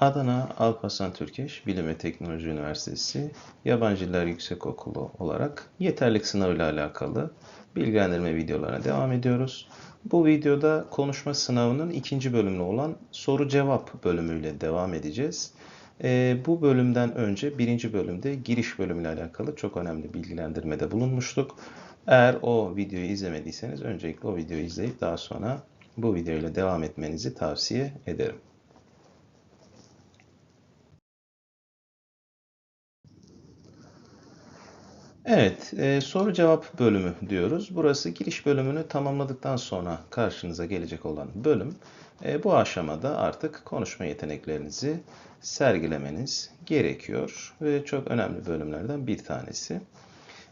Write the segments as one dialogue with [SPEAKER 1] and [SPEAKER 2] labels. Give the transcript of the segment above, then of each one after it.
[SPEAKER 1] Adana Alparslan Türkeş Bilim ve Teknoloji Üniversitesi Yabancı Diller Yüksekokulu olarak yeterlik sınavıyla alakalı bilgilendirme videolarına devam ediyoruz. Bu videoda konuşma sınavının ikinci bölümü olan soru cevap bölümüyle devam edeceğiz. Ee, bu bölümden önce birinci bölümde giriş bölümüyle alakalı çok önemli bilgilendirmede bulunmuştuk. Eğer o videoyu izlemediyseniz öncelikle o videoyu izleyip daha sonra bu videoyla devam etmenizi tavsiye ederim. Evet, e, soru cevap bölümü diyoruz. Burası giriş bölümünü tamamladıktan sonra karşınıza gelecek olan bölüm. E, bu aşamada artık konuşma yeteneklerinizi sergilemeniz gerekiyor ve çok önemli bölümlerden bir tanesi.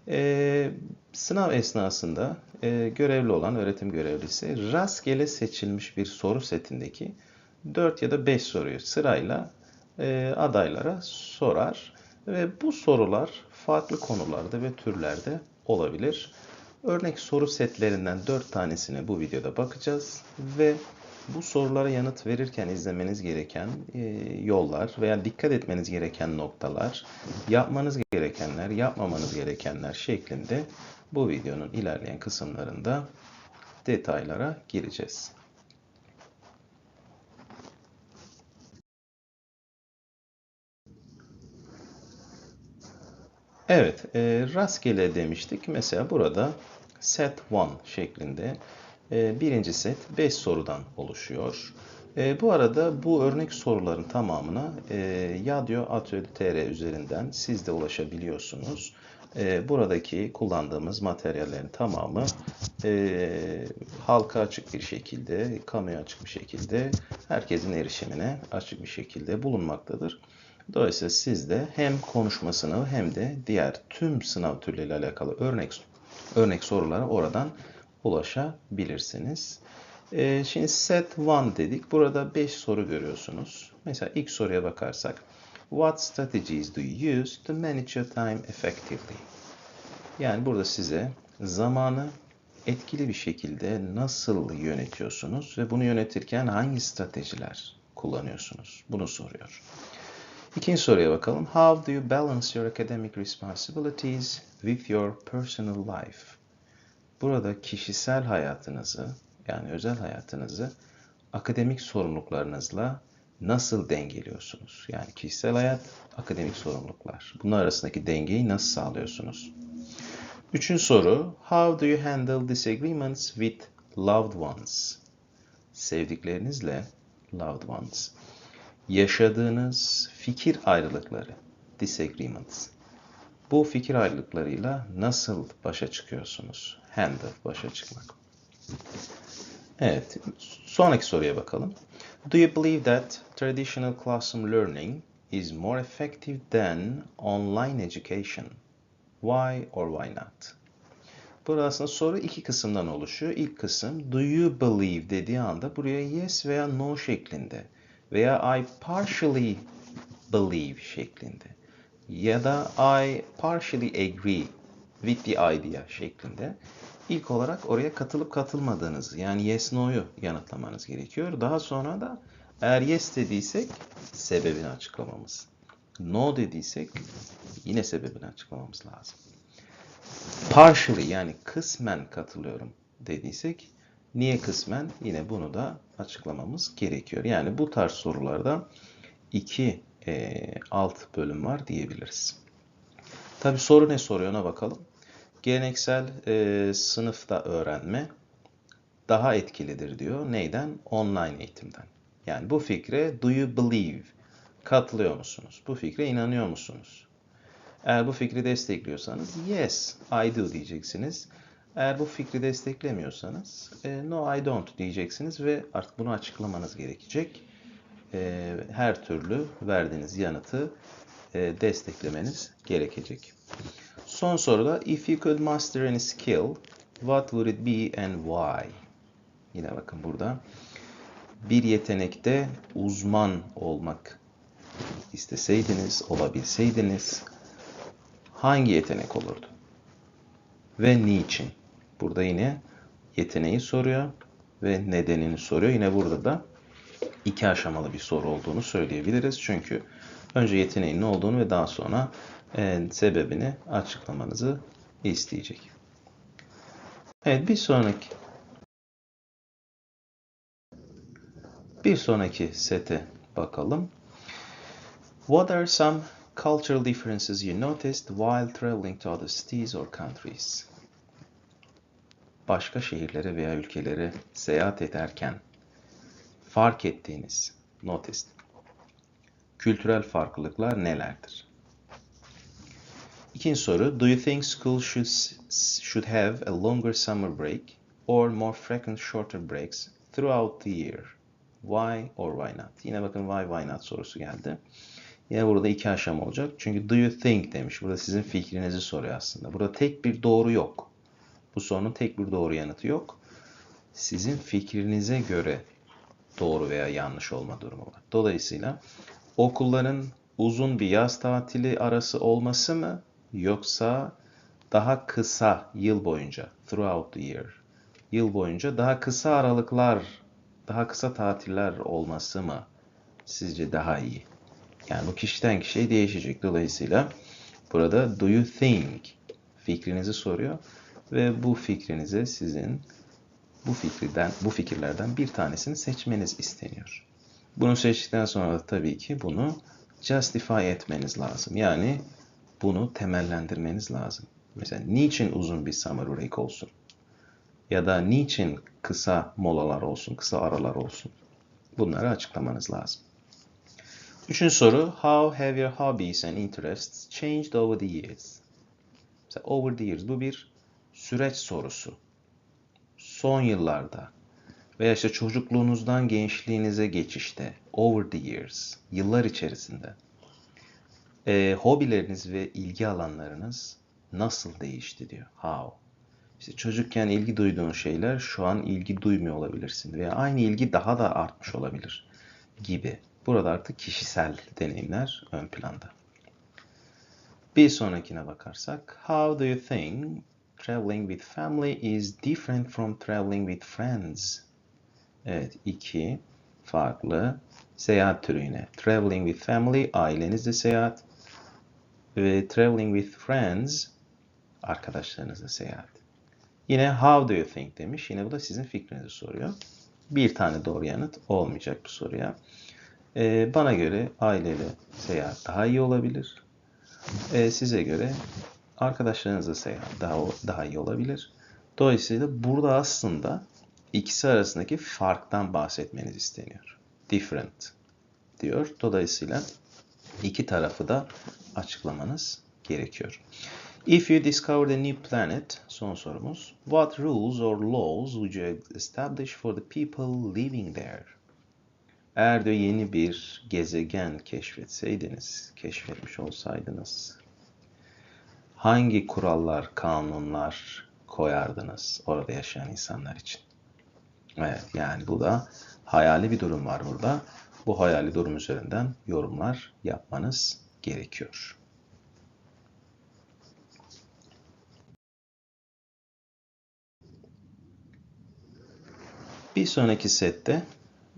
[SPEAKER 1] E, sınav esnasında e, görevli olan öğretim görevlisi rastgele seçilmiş bir soru setindeki 4 ya da 5 soruyu sırayla e, adaylara sorar ve bu sorular farklı konularda ve türlerde olabilir. Örnek soru setlerinden 4 tanesine bu videoda bakacağız ve bu sorulara yanıt verirken izlemeniz gereken e, yollar veya dikkat etmeniz gereken noktalar, yapmanız gerekenler, yapmamanız gerekenler şeklinde bu videonun ilerleyen kısımlarında detaylara gireceğiz. Evet, e, rastgele demiştik. Mesela burada set 1 şeklinde e, birinci set 5 sorudan oluşuyor. E, bu arada bu örnek soruların tamamına e, Yadyo Atölye.tr üzerinden siz de ulaşabiliyorsunuz. E, buradaki kullandığımız materyallerin tamamı e, halka açık bir şekilde, kamuya açık bir şekilde, herkesin erişimine açık bir şekilde bulunmaktadır. Dolayısıyla siz de hem konuşma sınavı hem de diğer tüm sınav türleriyle alakalı örnek örnek sorulara oradan ulaşabilirsiniz. Ee, şimdi set 1 dedik. Burada 5 soru görüyorsunuz. Mesela ilk soruya bakarsak. What strategies do you use to manage your time effectively? Yani burada size zamanı etkili bir şekilde nasıl yönetiyorsunuz ve bunu yönetirken hangi stratejiler kullanıyorsunuz? Bunu soruyor. İkinci soruya bakalım. How do you balance your academic responsibilities with your personal life? Burada kişisel hayatınızı yani özel hayatınızı akademik sorumluluklarınızla nasıl dengeliyorsunuz? Yani kişisel hayat, akademik sorumluluklar. Bunlar arasındaki dengeyi nasıl sağlıyorsunuz? Üçüncü soru. How do you handle disagreements with loved ones? Sevdiklerinizle loved ones yaşadığınız fikir ayrılıkları, disagreements. Bu fikir ayrılıklarıyla nasıl başa çıkıyorsunuz? Handle, başa çıkmak. Evet, sonraki soruya bakalım. Do you believe that traditional classroom learning is more effective than online education? Why or why not? Burada aslında soru iki kısımdan oluşuyor. İlk kısım do you believe dediği anda buraya yes veya no şeklinde veya I partially believe şeklinde ya da I partially agree with the idea şeklinde ilk olarak oraya katılıp katılmadığınızı yani yes no'yu yanıtlamanız gerekiyor. Daha sonra da eğer yes dediysek sebebini açıklamamız. No dediysek yine sebebini açıklamamız lazım. Partially yani kısmen katılıyorum dediysek Niye kısmen? Yine bunu da açıklamamız gerekiyor. Yani bu tarz sorularda iki e, alt bölüm var diyebiliriz. Tabi soru ne soruyor ona bakalım. Geleneksel e, sınıfta öğrenme daha etkilidir diyor. Neyden? Online eğitimden. Yani bu fikre do you believe? Katılıyor musunuz? Bu fikre inanıyor musunuz? Eğer bu fikri destekliyorsanız yes, I do diyeceksiniz. Eğer bu fikri desteklemiyorsanız e, no I don't diyeceksiniz ve artık bunu açıklamanız gerekecek. E, her türlü verdiğiniz yanıtı e, desteklemeniz gerekecek. Son soruda if you could master any skill what would it be and why? Yine bakın burada bir yetenekte uzman olmak isteseydiniz, olabilseydiniz hangi yetenek olurdu? Ve niçin? Burada yine yeteneği soruyor ve nedenini soruyor. Yine burada da iki aşamalı bir soru olduğunu söyleyebiliriz. Çünkü önce yeteneğin ne olduğunu ve daha sonra e, sebebini açıklamanızı isteyecek. Evet bir sonraki bir sonraki sete bakalım. What are some cultural differences you noticed while traveling to other cities or countries? Başka şehirlere veya ülkelere seyahat ederken fark ettiğiniz, noticed, kültürel farklılıklar nelerdir? İkinci soru, do you think school should, should have a longer summer break or more frequent shorter breaks throughout the year? Why or why not? Yine bakın why, why not sorusu geldi. Yine burada iki aşama olacak. Çünkü do you think demiş. Burada sizin fikrinizi soruyor aslında. Burada tek bir doğru yok. Bu sorunun tek bir doğru yanıtı yok. Sizin fikrinize göre doğru veya yanlış olma durumu var. Dolayısıyla okulların uzun bir yaz tatili arası olması mı yoksa daha kısa yıl boyunca throughout the year yıl boyunca daha kısa aralıklar daha kısa tatiller olması mı sizce daha iyi? Yani bu kişiden kişiye değişecek. Dolayısıyla burada do you think fikrinizi soruyor ve bu fikrinize sizin bu fikirden bu fikirlerden bir tanesini seçmeniz isteniyor. Bunu seçtikten sonra da tabii ki bunu justify etmeniz lazım. Yani bunu temellendirmeniz lazım. Mesela niçin uzun bir summer break olsun? Ya da niçin kısa molalar olsun, kısa aralar olsun? Bunları açıklamanız lazım. Üçüncü soru. How have your hobbies and interests changed over the years? Mesela over the years. Bu bir süreç sorusu. Son yıllarda veya işte çocukluğunuzdan gençliğinize geçişte. Over the years. Yıllar içerisinde. E, hobileriniz ve ilgi alanlarınız nasıl değişti diyor. How. İşte çocukken ilgi duyduğun şeyler şu an ilgi duymuyor olabilirsin veya aynı ilgi daha da artmış olabilir gibi. Burada artık kişisel deneyimler ön planda. Bir sonrakine bakarsak, how do you think traveling with family is different from traveling with friends? Evet, iki farklı seyahat türü yine. Traveling with family, ailenizle seyahat ve traveling with friends, arkadaşlarınızla seyahat. Yine how do you think demiş. Yine bu da sizin fikrinizi soruyor. Bir tane doğru yanıt olmayacak bu soruya. Ee, bana göre aileyle seyahat daha iyi olabilir. Ee, size göre arkadaşlarınızla seyahat daha daha iyi olabilir. Dolayısıyla burada aslında ikisi arasındaki farktan bahsetmeniz isteniyor. Different diyor. Dolayısıyla iki tarafı da açıklamanız gerekiyor. If you discovered a new planet, son sorumuz, what rules or laws would you establish for the people living there? Eğer de yeni bir gezegen keşfetseydiniz, keşfetmiş olsaydınız, hangi kurallar, kanunlar koyardınız orada yaşayan insanlar için? Evet, yani bu da hayali bir durum var burada. Bu hayali durum üzerinden yorumlar yapmanız gerekiyor. Bir sonraki sette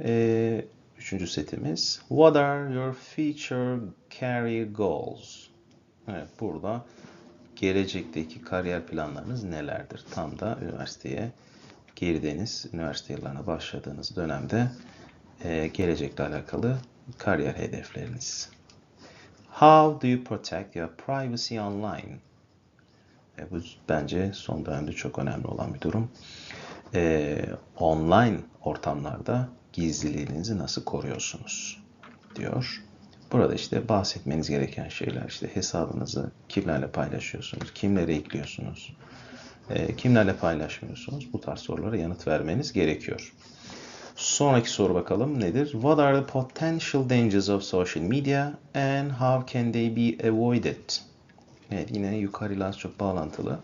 [SPEAKER 1] e, üçüncü setimiz What are your future career goals? Evet burada gelecekteki kariyer planlarınız nelerdir? Tam da üniversiteye girdiğiniz, üniversite yıllarına başladığınız dönemde e, gelecekle alakalı kariyer hedefleriniz. How do you protect your privacy online? E, bu bence son dönemde çok önemli olan bir durum. E, online ortamlarda gizliliğinizi nasıl koruyorsunuz diyor. Burada işte bahsetmeniz gereken şeyler işte hesabınızı kimlerle paylaşıyorsunuz, kimlere ekliyorsunuz, e, kimlerle paylaşmıyorsunuz bu tarz sorulara yanıt vermeniz gerekiyor. Sonraki soru bakalım nedir? What are the potential dangers of social media and how can they be avoided? Evet yine yukarıyla çok bağlantılı.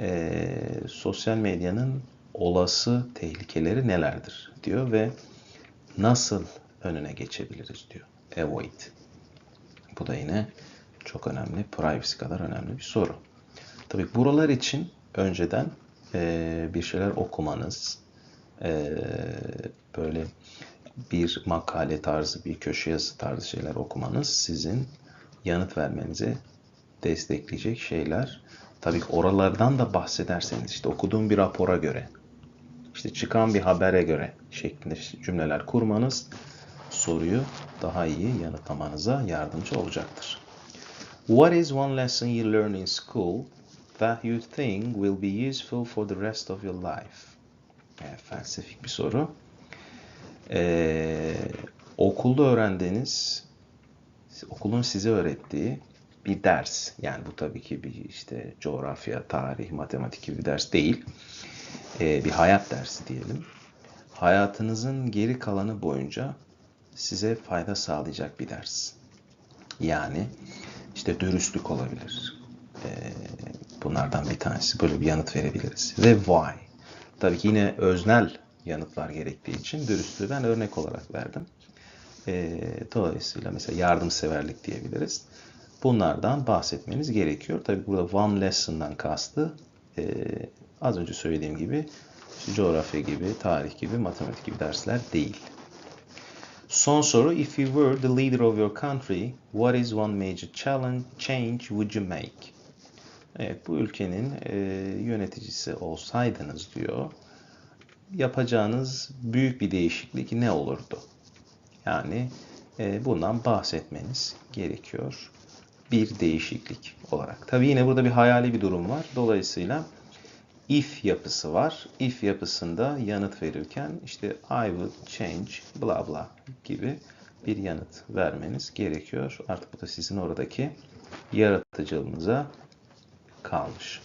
[SPEAKER 1] Ee, sosyal medyanın olası tehlikeleri nelerdir diyor ve nasıl önüne geçebiliriz diyor. Avoid. Bu da yine çok önemli, privacy kadar önemli bir soru. Tabii buralar için önceden e, bir şeyler okumanız, e, böyle bir makale tarzı, bir köşe yazısı tarzı şeyler okumanız sizin yanıt vermenizi destekleyecek şeyler. Tabii oralardan da bahsederseniz işte okuduğum bir rapora göre, işte çıkan bir habere göre şeklinde cümleler kurmanız soruyu daha iyi yanıtlamanıza yardımcı olacaktır. What is one lesson you learn in school that you think will be useful for the rest of your life? Evet, felsefik bir soru. Ee, okulda öğrendiğiniz, okulun size öğrettiği bir ders. Yani bu tabii ki bir işte coğrafya, tarih, matematik gibi bir ders değil. Ee, bir hayat dersi diyelim. Hayatınızın geri kalanı boyunca size fayda sağlayacak bir ders. Yani işte dürüstlük olabilir. Ee, bunlardan bir tanesi. Böyle bir yanıt verebiliriz. Ve why? Tabii ki yine öznel yanıtlar gerektiği için dürüstlüğü ben örnek olarak verdim. Ee, dolayısıyla mesela yardımseverlik diyebiliriz. Bunlardan bahsetmeniz gerekiyor. Tabii burada one lesson'dan kastı e, az önce söylediğim gibi coğrafya gibi, tarih gibi, matematik gibi dersler değil. Son soru. If you were the leader of your country, what is one major challenge change would you make? Evet, bu ülkenin e, yöneticisi olsaydınız diyor, yapacağınız büyük bir değişiklik ne olurdu? Yani e, bundan bahsetmeniz gerekiyor. Bir değişiklik olarak. Tabii yine burada bir hayali bir durum var. Dolayısıyla if yapısı var. If yapısında yanıt verirken işte I would change bla bla gibi bir yanıt vermeniz gerekiyor. Artık bu da sizin oradaki yaratıcılığınıza kalmış.